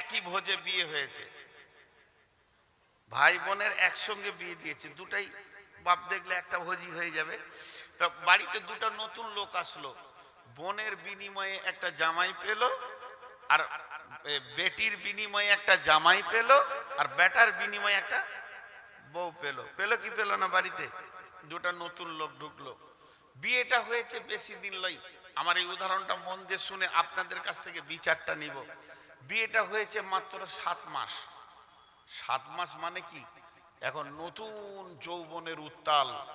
একই ভোজে বিয়ে হয়েছে। ভাই বোনের একসঙ্গে বিয়ে দিয়েছে, দুটাই বাপ দেখলে একটা ভোজি হয়ে যাবে। তা বাড়িতে দুটো নতুন লোক আসলো, বোনের বিনিময়ে একটা জামাই পেল, আর বেটির বিনিময়ে একটা জামাই পেল, আর বেটার বিনিময়ে একটা বউ পেল। পেল কি পেল না বাড়িতে? দুটা নতুন লোক ঢুকলো। বিয়েটা হয়েছে বেশি দিন লই। আমার এই উদাহরণটা মন দিয়ে শুনে আপনাদের কাছ থেকে বিচারটা নিব। বিয়েটা হয়েছে মাত্র সাত মাস। সাত মাস মানে কি? এখন নতুন যৌবনের উত্তাল।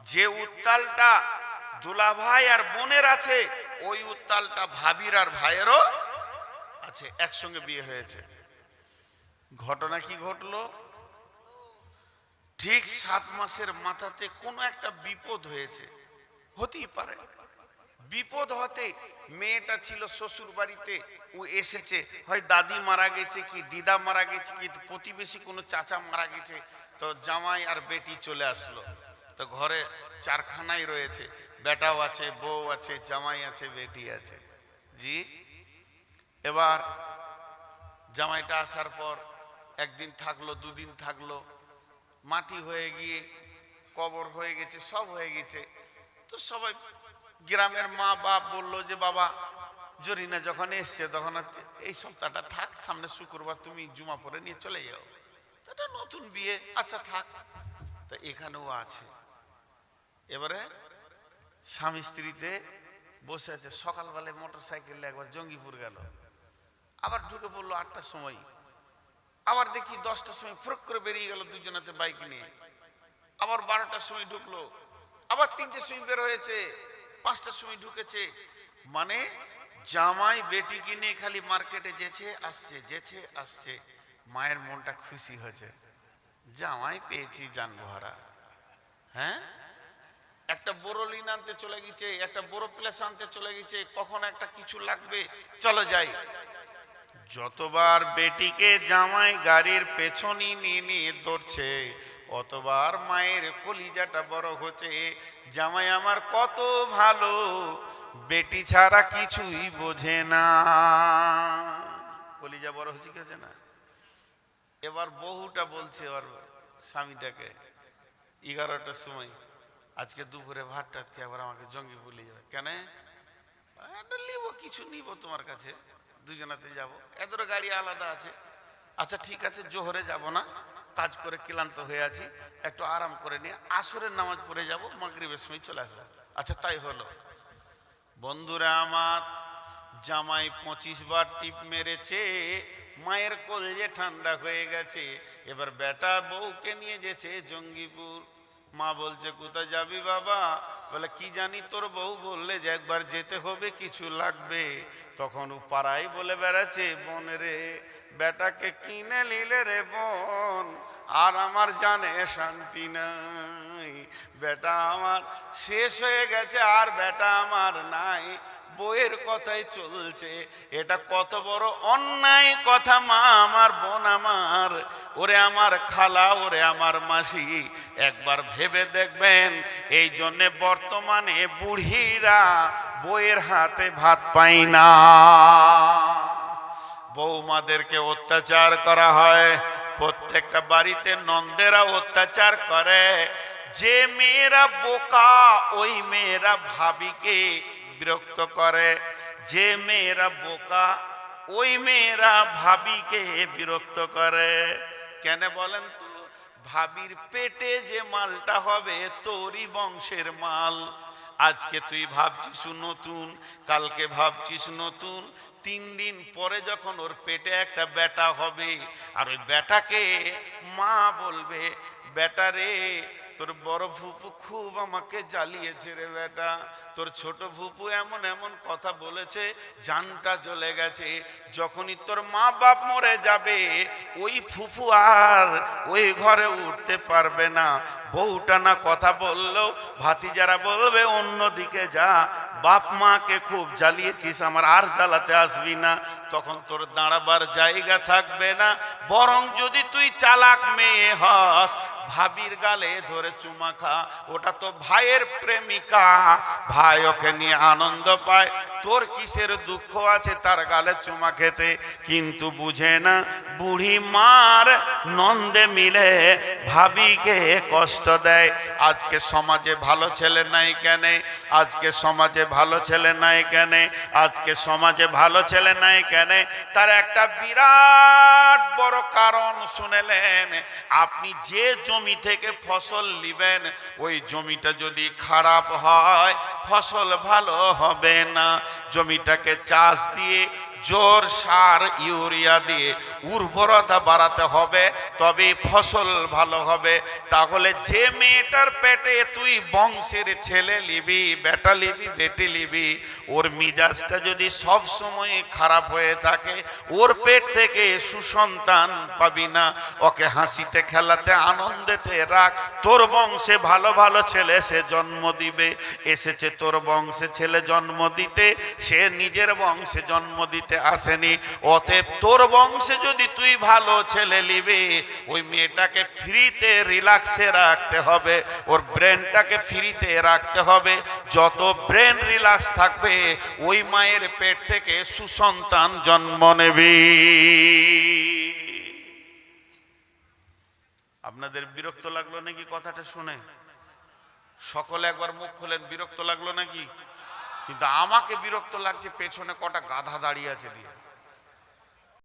যে উত্তালটা দুলাভাই আর বোনের আছে, ওই উত্তালটা ভাবির আর ভাইয়েরও আছে, একসঙ্গে বিয়ে হয়েছে। ঘটনা কি ঘটলো? ঠিক সাত মাসের মাথাতে কোনো একটা বিপদ হয়েছে। হতেই পারে। বিপদ হতে মেয়েটা ছিল শ্বশুর বাড়িতে ও এসেছে। হয় দাদি মারা গেছে কি, দিদা মারা গেছে কি, প্রতিবেশী কোনো চাচা মারা গেছে। তো জামাই আর বেটি চলে আসলো। তো ঘরে চারখানাই রয়েছে। বেটাও আছে, বউ আছে, জামাই আছে, বেটি আছে। জি? এবার জামাইটা আসার পর একদিন থাকল, দুদিন থাকল। মাটি হয়ে গিয়ে কবর হয়ে গেছে, সব হয়ে গেছে। তো সবাই গ্রামের মা বাপ বলল যে, বাবা জরিনা যখন এসছে, তখন এই সপ্তাহটা থাক, সামনে শুক্রবার তুমি জুমা পরে নিয়ে চলে যাও। এটা নতুন বিয়ে। আচ্ছা থাক। তা এখানেও আছে। এবারে স্বামী স্ত্রীতে বসে আছে। সকালবেলায় মোটর সাইকেলে একবার জঙ্গিপুর গেল। আবার ঢুকে পড়ল আটটার সময়। আবার দেখি দশটার সময় ফ্রক করে বেরিয়ে গেল দুজনাতে বাইক নিয়ে। আবার বারোটার সময় ঢুকলো। আবার তিনটের সময় বের হয়েছে। পাঁচটার সময় ঢুকেছে। মানে জামাই বেটি কিনে খালি মার্কেটে যেছে, আসছে যেছে, আসছে। মায়ের মনটা খুশি হয়েছে। জামাই পেয়েছি জান ভরা হ্যাঁ? একটা বড় লিন আনতে চলে গেছে, একটা বড় প্লেস আনতে চলে গেছে, কখন একটা কিছু লাগবে, চলো যাই। যতবার বেটিকে জামাই গাড়ির পেছনই নিয়ে নিয়ে দৌড়ছে অতবার মায়ের কলিজাটা বড় হচ্ছে। জামাই আমার কত ভালো বেটি ছাড়া কিছুই বোঝে না। কলিজা বড় হচ্ছে হচ্ছে না? এবার বহুটা বলছে ওর স্বামীটাকে, এগারোটার সময়, আজকে দুপুরে ভাত টাত খেয়ে আবার আমাকে জঙ্গি বলে যাবে। কেন? একটা নিব, কিছু নিব তোমার কাছে, দুজনাতে যাব। এদের গাড়ি আলাদা আছে। আচ্ছা ঠিক আছে, জোহরে যাব না। কাজ করে ক্লান্ত হয়ে আছি। একটু আরাম করে নিয়ে আসরের নামাজ পড়ে যাব, মাগরিবের সময় চলে আসব। আচ্ছা তাই হলো। বন্ধুরা আমার, জামাই পঁচিশ বার টিপ মেরেছে, মায়ের কলজে ঠান্ডা হয়ে গেছে, এবার বেটা বউকে নিয়ে যেছে জঙ্গিপুর। মা বলছে, কোথায় যাবি বাবা? বলে, কি জানি তোর বউ বললে যে একবার যেতে হবে, কিছু লাগবে। তখন ও পাড়াই বলে বেড়াচ্ছে, বোন রে, বেটাকে কিনে নিলে রে বোন আর আমার জানে শান্তি নাই। বেটা আমার শেষ হয়ে গেছে, আর বেটা আমার নাই। বইয়ের কথাই চলছে। এটা কত বড় অন্যায় কথা, মা আমার, বোন আমার। ওরে আমার খালা, ওরে আমার মাসি, একবার ভেবে দেখবেন, এই জন্যে বর্তমানে বুড়িরা বইয়ের হাতে ভাত পাই না। বৌমাদেরকে অত্যাচার করা হয় প্রত্যেকটা বাড়িতে নন্দেরা অত্যাচার করে। যে মেয়েরা বোকা, ওই মেয়েরা ভাবিকে বিরক্ত করে। যে মেয়েরা বোকা, ওই মেয়েরা ভাবিকে বিরক্ত করে। কেন বলেন তো? ভাবির পেটে যে মালটা হবে, তোরই বংশের মাল। আজকে তুই ভাবছিস নতুন, কালকে ভাবছিস নতুন, তিন দিন পরে যখন ওর পেটে একটা বেটা হবে, আর ওই বেটাকে মা বলবে বেটা রে তোর বড় ফুপু খুব আমাকে জ্বালিয়েছে রে বেটা। তোর ছোট ফুপু এমন এমন কথা বলেছে, জানটা জ্বলে গেছে। যখনই তোর মা বাপ মরে যাবে, ওই ফুফু আর ওই ঘরে উঠতে পারবে না। বউটা না কথা বলল ভাতিজারা বলবে, অন্যদিকে যা, বাপ মাকে খুব জ্বালিয়েছিস, আমার আর জ্বালাতে আসবি না। তখন তোর দাঁড়াবার জায়গা থাকবে না। বরং যদি তুই চালাক মেয়ে হস ভাবির গালে ধরে চুমা খা। ওটা তো ভাইয়ের প্রেমিকা। ভাই ওকে নিয়ে আনন্দ পায়। তোর কিসের দুঃখ আছে তার গালে চুমা খেতে? কিন্তু বুঝে না, বুড়ি মার নন্দে মিলে ভাবিকে কষ্ট দেয়। আজকে সমাজে ভালো ছেলে নাই কেন? আজকে সমাজে ভালো ছেলে নাই কেন? আজকে সমাজে ভালো ছেলে নাই কেন? তার একটা বিরাট বড় কারণ শুনেলেন। আপনি যে থেকে ফসল নিবেন, ওই জমিটা যদি খারাপ হয়, ফসল ভালো হবে না। জমিটাকে চাষ দিয়ে জোর সার, ইউরিয়া দিয়ে উর্বরতা বাড়াতে হবে তবে ফসল ভালো হবে। তাহলে যে মেয়েটার পেটে তুই বংশের ছেলে লিবি, বেটা লিবি, বেটি লিবি, ওর মিজাজটা যদি সব সময় খারাপ হয়ে থাকে, ওর পেট থেকে সুসন্তান পাবি না। ওকে হাসিতে, খেলাতে, আনন্দেতে রাখ, তোর বংশে ভালো ভালো ছেলে সে জন্ম দিবে। এসেছে তোর বংশে ছেলে জন্ম দিতে, সে নিজের বংশে জন্ম দিতে আসেনি, অতএব তোর বংশে যদি তুই ভালো ছেলে নিবি, ওই মেয়েটাকে ফ্রিতে রিল্যাক্সে রাখতে হবে, ওর ব্রেনটাকে ফ্রিতে রাখতে হবে। যত ব্রেন রিল্যাক্স থাকবে, ওই মায়ের পেট থেকে সুসন্তান জন্ম নেবে। আপনাদের বিরক্ত লাগল নাকি কথাটা শুনে? সকলে একবার মুখ খোলেন, বিরক্ত লাগল নাকি? কিন্তু আমাকে বিরক্ত লাগছে পেছনে কটা গাধা দাঁড়িয়ে আছে দিয়ে।